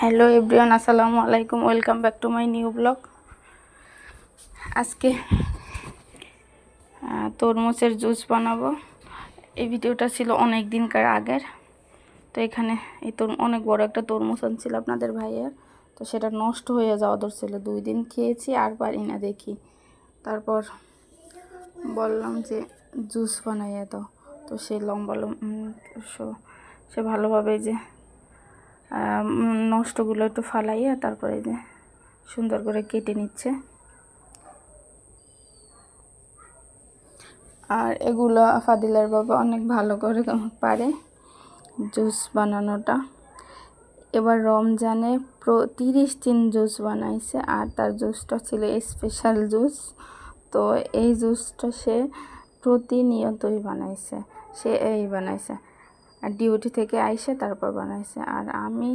Hello everyone, আসসালামু আলাইকুম। Welcome back to my new blog. আজকে তরমুজের জুস বানাবো। এই ভিডিওটা ছিল অনেক দিনকার আগের। তো এখানে এই তোর, অনেক বড় একটা তরমুজ আনছিল আপনাদের ভাইয়ের। তো সেটা নষ্ট হয়ে যাওয়া ধরছিল। দুই দিন খেয়েছি আর পারি না দেখি। তারপর বললাম যে, জুস বানাইয়া দাও। তো সে লম্বা লম্বা সে ভালোভাবে যে নষ্টগুলো একটু ফালাইয়া তারপরে যে সুন্দর করে কেটে নিচ্ছে। আর এগুলো ফাদিলার বাবা অনেক ভালো করে পারে জুস বানানোটা। এবার রমজানে প্র, তিরিশ দিন জুস বানাইছে আর তার জুসটা ছিল স্পেশাল জুস। তো এই জুসটা সে প্রতিনিয়তই বানাইছে, সে এই বানাইছে। আর ডিউটি থেকে আইসে তারপর বানাইছে। আর আমি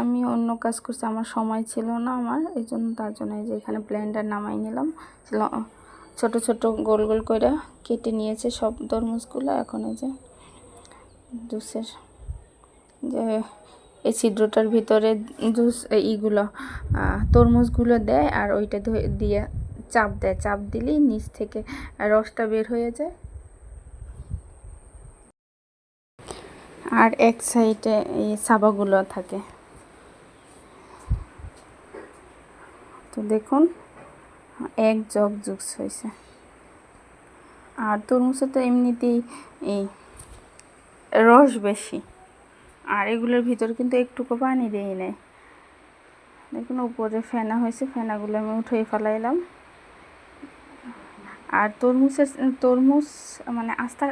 আমি অন্য কাজ করছি, আমার সময় ছিল না আমার এই জন্য তার জন্য এই যে এখানে ব্লেন্ডার নামাই নিলাম। ছোট ছোট গোল গোল করে কেটে নিয়েছে সব তরমুজগুলো। এখন এই যে জুসের যে এই ছিদ্রটার ভিতরে জুস ইগুলো তরমুজগুলো দেয় আর ওইটা দিয়ে চাপ দেয়। চাপ দিলেই নিচ থেকে রসটা বের হয়ে যায়। আর এক সাইডে এই সাবাগুলো থাকে। তো দেখুন, এক জগ জুস হয়েছে। আর তরমুজে তো এমনিতেই এই রস বেশি। আর এগুলোর ভিতর কিন্তু একটুকু পানি দেই নাই দেখুন, উপরে ফেনা হয়েছে, ফেনাগুলো আমি উঠে ফেলাইলাম। আর তরমুজের তরমুজ মানে আস্তা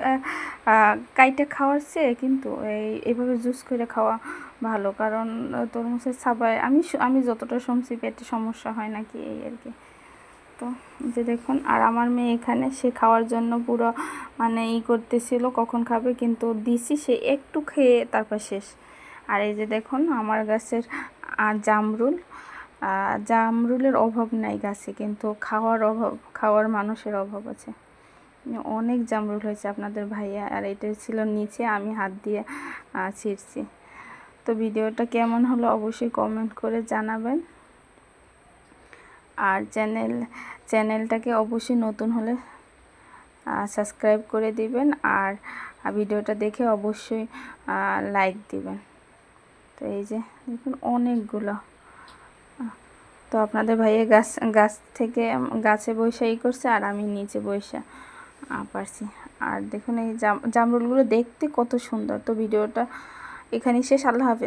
কাইটে খাওয়ার চেয়ে কিন্তু এই এইভাবে জুস করে খাওয়া ভালো। কারণ তরমুজের ছাবায়, আমি আমি যতটা শুনছি পেটে সমস্যা হয় নাকি এই আর কি। তো যে দেখুন, আর আমার মেয়ে এখানে, সে খাওয়ার জন্য পুরো মানে ই করতেছিল, কখন খাবে কিন্তু দিছি, সে একটু খেয়ে তারপর শেষ। আর এই যে দেখুন, আমার গাছের জামরুল জামরুলের অভাব নাই গাছে, কিন্তু খাওয়ার অভাব, খাওয়ার মানুষের অভাব আছে। অনেক জামরুল হয়েছে আপনাদের ভাইয়া, আর এটা ছিল নিচে, আমি হাত দিয়ে ছিঁড়ছি। তো ভিডিওটা কেমন হলো অবশ্যই কমেন্ট করে জানাবেন। আর চ্যানেল, চ্যানেলটাকে অবশ্যই নতুন হলে সাবস্ক্রাইব করে দিবেন, আর ভিডিওটা দেখে অবশ্যই লাইক দিবেন। তো এই যে দেখুন অনেকগুলো। তো আপনাদের ভাইয়ের গাছ গাছ থেকে গাছে বৈশাই করছে আর আমি নিচে বৈশা পারছি। আর দেখুন এই জাম, জামরুলগুলো দেখতে কত সুন্দর। তো ভিডিওটা এখানেই শেষ। আল্লাহ হাফিজ।